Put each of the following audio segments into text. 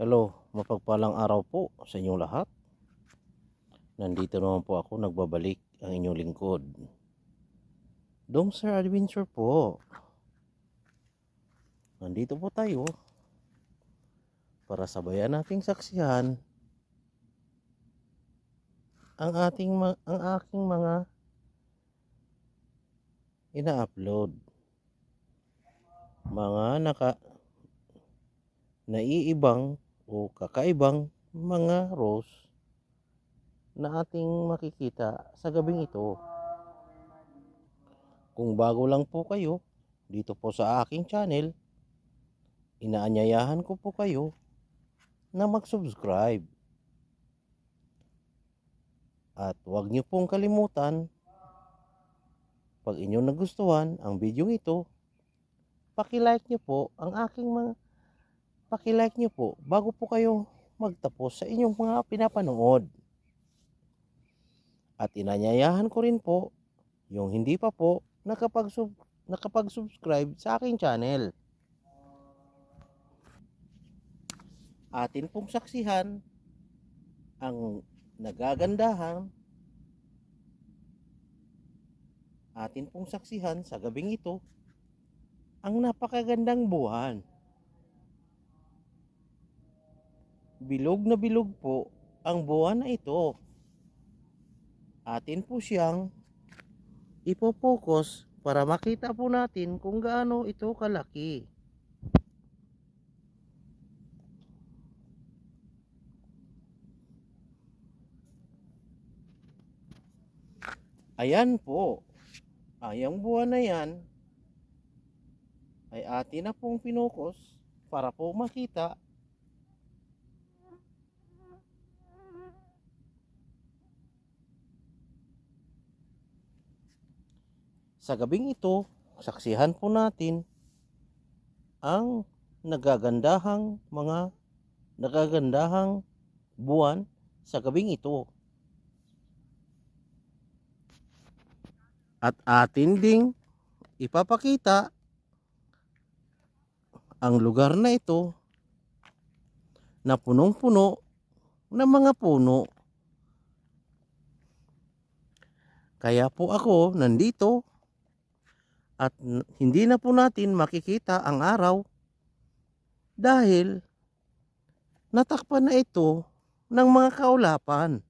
Hello, mapagpalang araw po sa inyong lahat. Nandito naman po ako, nagbabalik ang inyong lingkod. Dong Sir Adventure po. Nandito po tayo para sabayan nating saksihan ang ating ang aking mga ina-upload. Mga naka naiibang o kakaibang mga rose na ating makikita sa gabing ito. Kung bago lang po kayo dito po sa aking channel, inaanyayahan ko po kayo na mag-subscribe. At huwag niyo pong kalimutan, pag inyong nagustuhan ang video ito, paki-like niyo po ang aking mga paki-like niyo po bago po kayo magtapos sa inyong mga pinapanood. At inanyayahan ko rin po yung hindi pa po nakapag-sub nakapag-subscribe sa aking channel. Atin pong saksihan ang nagagandahan atin pong saksihan sa gabing ito ang napakagandang buwan. Bilog na bilog po ang buwan na ito. Atin po siyang ipopokus para makita po natin kung gaano ito kalaki. Ayan po. Ayang buwan na yan ay atin na pong pinukos para po makita Sa gabing ito, saksihan po natin ang nagagandahang mga nagagandahang buwan sa gabing ito. At atin ding ipapakita ang lugar na ito na punong-puno ng mga puno. Kaya po ako nandito at hindi na po natin makikita ang araw dahil natakpan na ito ng mga kaulapan.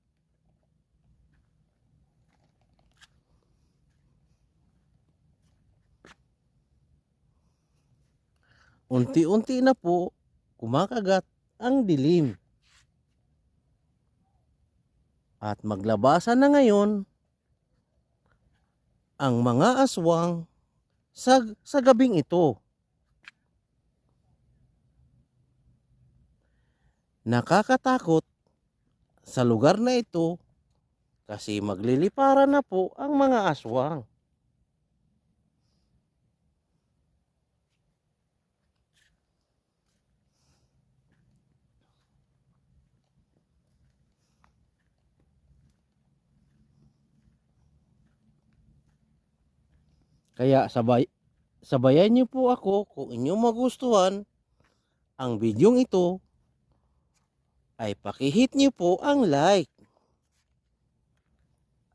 Unti-unti na po kumakagat ang dilim. At maglabasan na ngayon ang mga aswang sa, sa gabing ito. Nakakatakot sa lugar na ito kasi magliliparan na po ang mga aswang. Kaya sabay, sabayan niyo po ako kung inyong magustuhan ang bidyong ito ay pakihit niyo po ang like.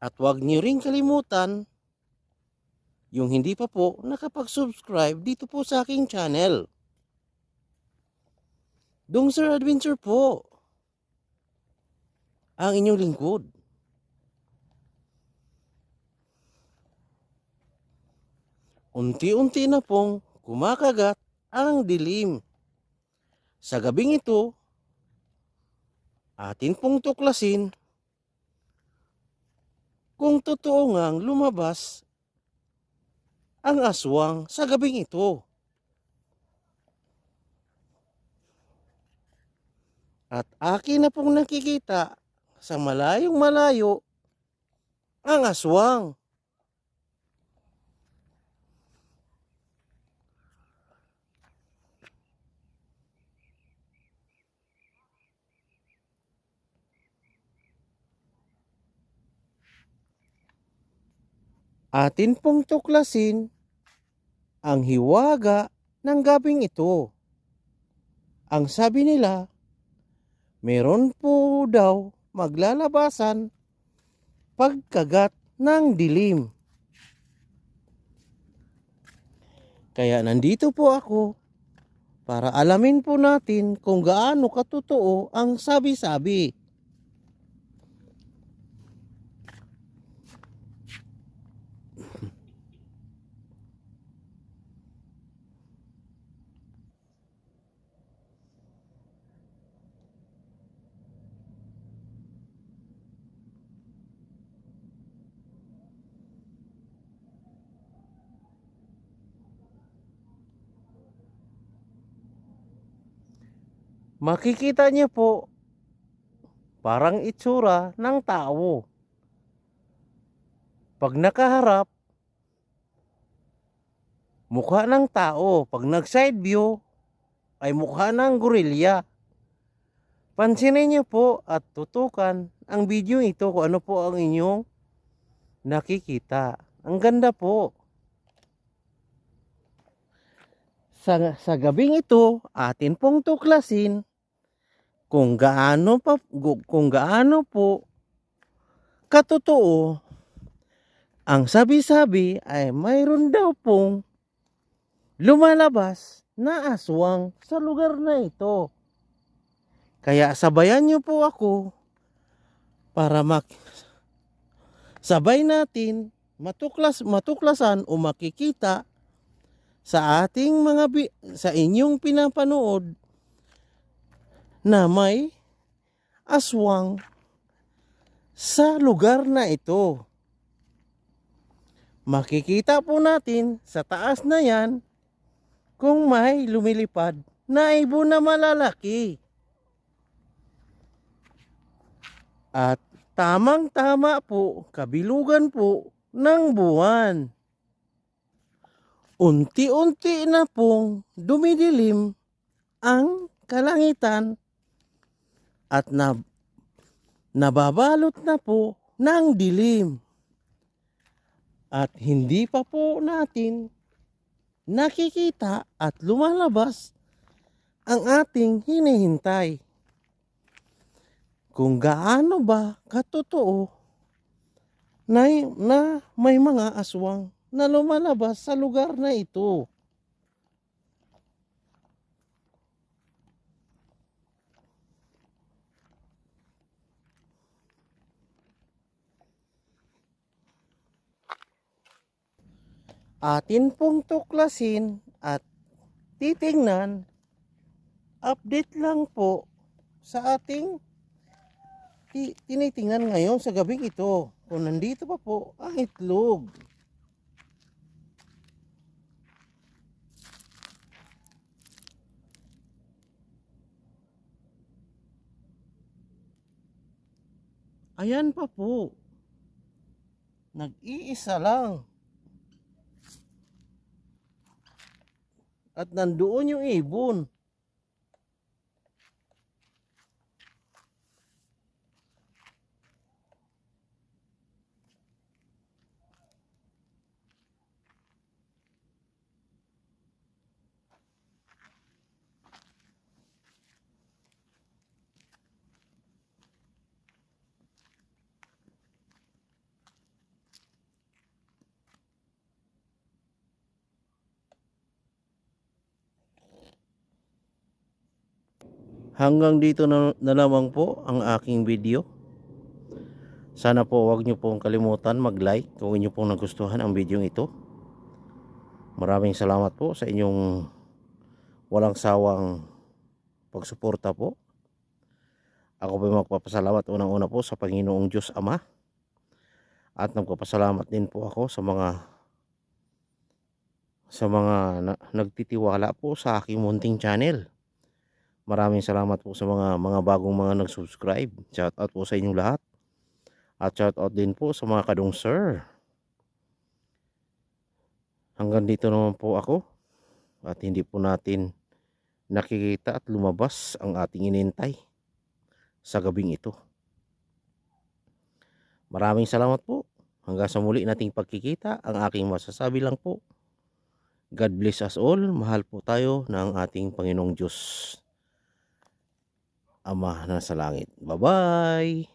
At huwag niyo rin kalimutan yung hindi pa po nakapag-subscribe dito po sa aking channel. Dong Sir Adventure po. Ang inyong lingkod. Unti-unti na pong kumakagat ang dilim. Sa gabing ito, atin pong tuklasin kung totoo ngang lumabas ang aswang sa gabing ito. At akin na pong nakikita sa malayong malayo ang aswang. Atin pong tuklasin ang hiwaga ng gabing ito. Ang sabi nila, meron po daw maglalabasan pagkagat ng dilim. Kaya nandito po ako para alamin po natin kung gaano katotoo ang sabi-sabi. Makikita niyo po parang itsura ng tao. Pag nakaharap, mukha ng tao. Pag nag-side view, ay mukha ng gorilya. Pansinin niyo po at tutukan ang video ito kung ano po ang inyong nakikita. Ang ganda po. Sa, sa gabing ito, atin pong tuklasin kung gaano pa kung gaano po katotoo ang sabi-sabi ay mayroon daw pong lumalabas na aswang sa lugar na ito. Kaya sabayan niyo po ako para mak sabay natin matuklas matuklasan o makikita sa ating mga sa inyong pinapanood na may aswang sa lugar na ito. Makikita po natin sa taas na yan kung may lumilipad na ibon na malalaki. At tamang-tama po, kabilugan po ng buwan. Unti-unti na pong dumidilim ang kalangitan at na, nababalot na po ng dilim. At hindi pa po natin nakikita at lumalabas ang ating hinihintay. Kung gaano ba katotoo na, na may mga aswang na lumalabas sa lugar na ito. atin pong tuklasin at titingnan update lang po sa ating ti- tinitingnan ngayon sa gabing ito kung nandito pa po ang itlog. Ayan pa po. Nag-iisa lang. At nandoon yung ibon. Hanggang dito na, na lamang po ang aking video. Sana po huwag niyo pong kalimutan mag-like kung inyo pong nagustuhan ang video ito. Maraming salamat po sa inyong walang sawang pagsuporta po. Ako po magpapasalamat unang-una po sa Panginoong Diyos Ama. At nagpapasalamat din po ako sa mga sa mga na, nagtitiwala po sa aking munting channel. Maraming salamat po sa mga mga bagong mga nag-subscribe. Shout out po sa inyong lahat. At shout out din po sa mga kadong sir. Hanggang dito naman po ako. At hindi po natin nakikita at lumabas ang ating inintay sa gabing ito. Maraming salamat po. Hanggang sa muli nating pagkikita, ang aking masasabi lang po, God bless us all. Mahal po tayo ng ating Panginoong Diyos. Ama na sa langit. Bye-bye!